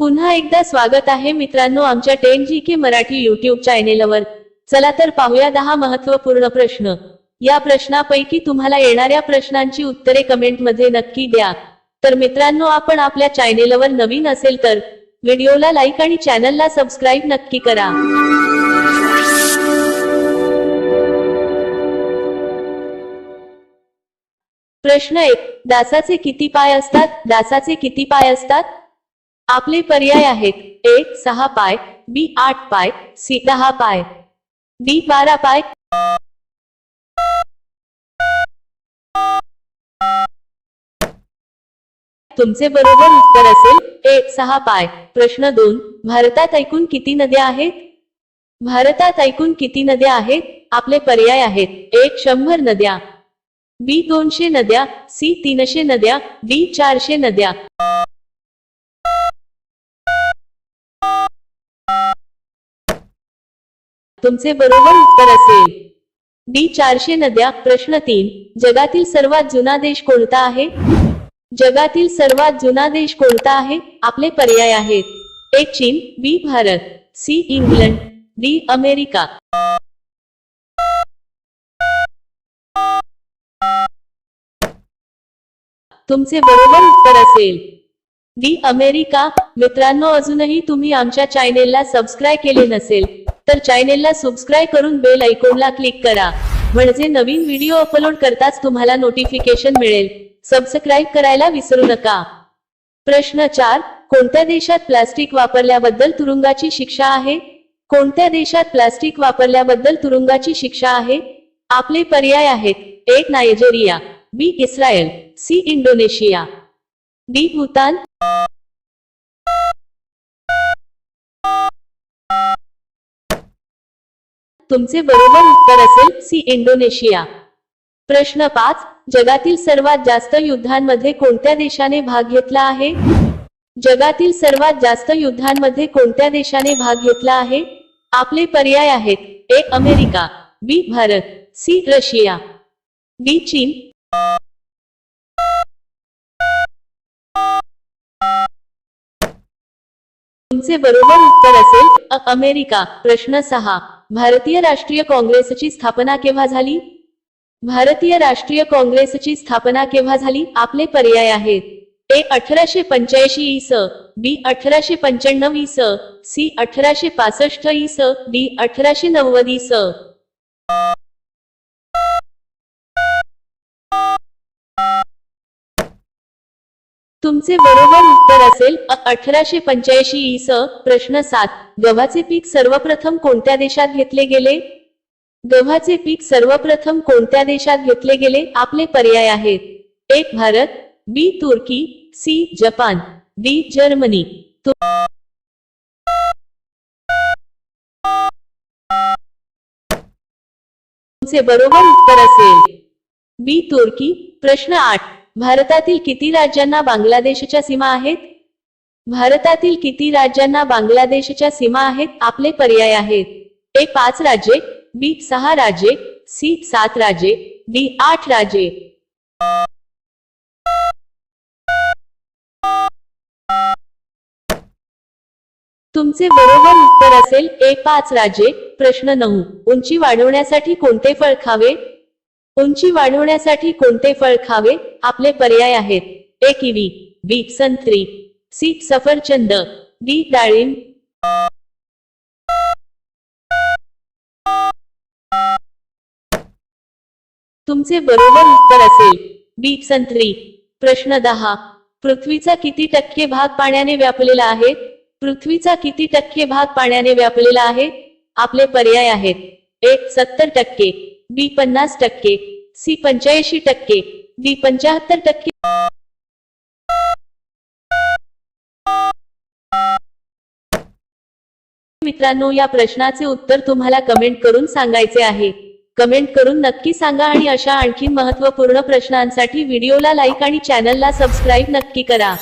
पुन्हा एकदा स्वागत आहे मित्रांनो आमच्या ten G K Marathi YouTube चॅनेलवर चला तर पाहूया दहा महत्त्वपूर्ण प्रश्न. या प्रश्नापैकी तुम्हाला येणाऱ्या प्रश्नांची उत्तरे कमेंटमध्ये नक्की द्या. तर मित्रांनो आपण आपल्या चॅनेलवर नवीन असेल तर व्हिडिओला लाईक आणि चॅनलला सबस्क्राईब नक्की करा. प्रश्न एक. दासाचे किती पाय असतात? दासाचे किती पाय असतात? आपले पर्याय आहेत. ए सहा पाय. बी आठ पाय. सी दहा पाय. डी बारा पाय. तुमचे बरोबर उत्तर असेल. ए सहा पाय. प्रश्न दोन. भारतात ऐकून किती नद्या आहेत? भारतात ऐकून किती नद्या आहेत? आपले पर्याय आहेत. एक शंभर नद्या. बी दोनशे नद्या. सी तीनशे नद्या. डी चारशे नद्या. तुमचे बरोबर उत्तर असेल. डी चारशे नद्या प्रश्न तीन. जगातील सर्वात जुना देश कोणता आहे? जगातील सर्वात जुना देश कोणता आहे? आपले पर्याय आहेत. ए चीन B Bharat C England D America. तुमचे बरोबर उत्तर असेल. D America. मित्रांनो अजूनही तुम्ही आमच्या चॅनेलला सबस्क्राईब केले नसेल तर चॅनेलला सबस्क्राईब करून बेल आयकॉनला क्लिक करा. म्हणजे नवीन व्हिडिओ अपलोड करताच तुम्हाला नोटिफिकेशन मिळेल. सबस्क्राईब करायला विसरू नका. प्रश्न चार कोणत्या देशात प्लास्टिक वापरल्याबद्दल तुरुंगाची शिक्षा आहे? कोणत्या देशात प्लास्टिक वापरल्याबद्दल तुरुंगाची शिक्षा आहे? आपले पर्याय आहेत. एक Nigeria. B Israel. C Indonesia. D Bhutan. तुमचे बरोबर उत्तर असेल सी इंडोनेशिया. प्रश्न पाच जगातील सर्वात जास्त युद्धांमध्ये कोणत्या देशाने भाग घेतला आहे? जगातील सर्वात जास्त युद्धांमध्ये कोणत्या देशाने भाग घेतला आहे? आपले पर्याय आहेत A America B Bharat C Russia. D चीन. तुमचे बरोबर उत्तर असेल अ अमेरिका. प्रश्न सहा भारतीय राष्ट्रीय काँग्रेसची स्थापना केव्हा झाली? भारतीय राष्ट्रीय काँग्रेसची स्थापना केव्हा झाली? आपले पर्याय आहेत. ए अठराशे पंच्याऐंशी इस बी अठराशे पंच्याण्णव इस सी अठराशे पासष्ट इस डी अठराशे नव्वद इस तुमचे बरोबर उत्तर असेल अठराशे पंच्याऐंशी इस स प्रश्न सात. गव्हाचे पीक सर्वप्रथम कोणत्या देशात घेतले गेले? गव्हाचे पीक सर्वप्रथम कोणत्या देशात घेतले गेले? आपले पर्याय आहेत. एक भारत. बी तुर्की. C Japan. D Germany. तुमचे बरोबर उत्तर असेल. बी तुर्की. प्रश्न आठ. भारतातील किती राज्यांना बांगलादेशच्या सीमा आहेत? भारतातील किती राज्यांना बांगलादेशच्या सीमा आहेत? आपले पर्याय आहेत. ए पाच राज्ये बी सहा राज्ये सी सात राज्ये डी आठ राज्ये. तुमचे बरोबर उत्तर असेल ए पाच राज्ये प्रश्न नऊ. उंची वाढवण्यासाठी कोणते फळ खावे? उंची वाढवण्यासाठी कोणते फळ खावे? आपले पर्याय आहेत. ए किवी बी संत्री सी सफरचंद. डी डाळिंब. तुमचे बरोबर उत्तर असेल. बी संत्री प्रश्न दहा. पृथ्वीचा किती टक्के भाग पाण्याने व्यापलेला आहे? पृथ्वीचा किती टक्के भाग पाण्याने व्यापलेला आहे? आपले पर्याय आहेत. एक सत्तर टक्के. बी पन्नास टक्के सी पंच्याऐंशी टक्के डी पंच्याहत्तर टक्के. मित्रांनो या प्रश्नाचे उत्तर तुम्हाला कमेंट करून सांगायचे आहे. कमेंट करून नक्की सांगा आणि अशा आणखी महत्त्वपूर्ण प्रश्नांसाठी व्हिडिओला लाईक आणि चॅनलला सबस्क्राईब नक्की करा.